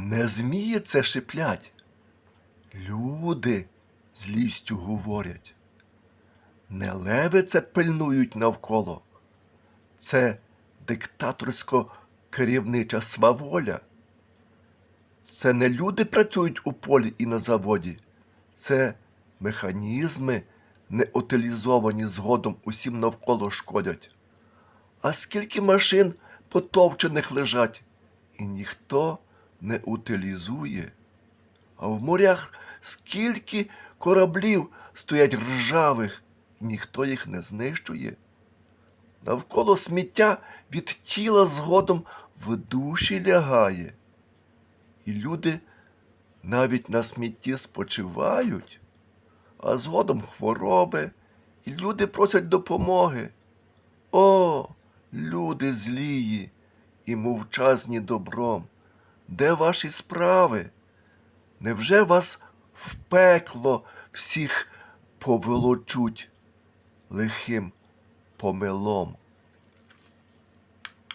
Не змії це шиплять. Люди злістю говорять. Не леви це пильнують навколо. Це диктаторсько керівнича сваволя. Це не люди працюють у полі і на заводі. Це механізми, не утилізовані згодом усім навколо шкодять. А скільки машин потовчених лежать, і ніхто не утилізує. А в морях скільки кораблів стоять ржавих, і ніхто їх не знищує. Навколо сміття від тіла згодом в душі лягає. І люди навіть на смітті спочивають, а згодом хвороби, і люди просять допомоги. О, люди злії і мовчазні добром, де ваші справи? Невже вас в пекло всіх поволочуть лихим помилом?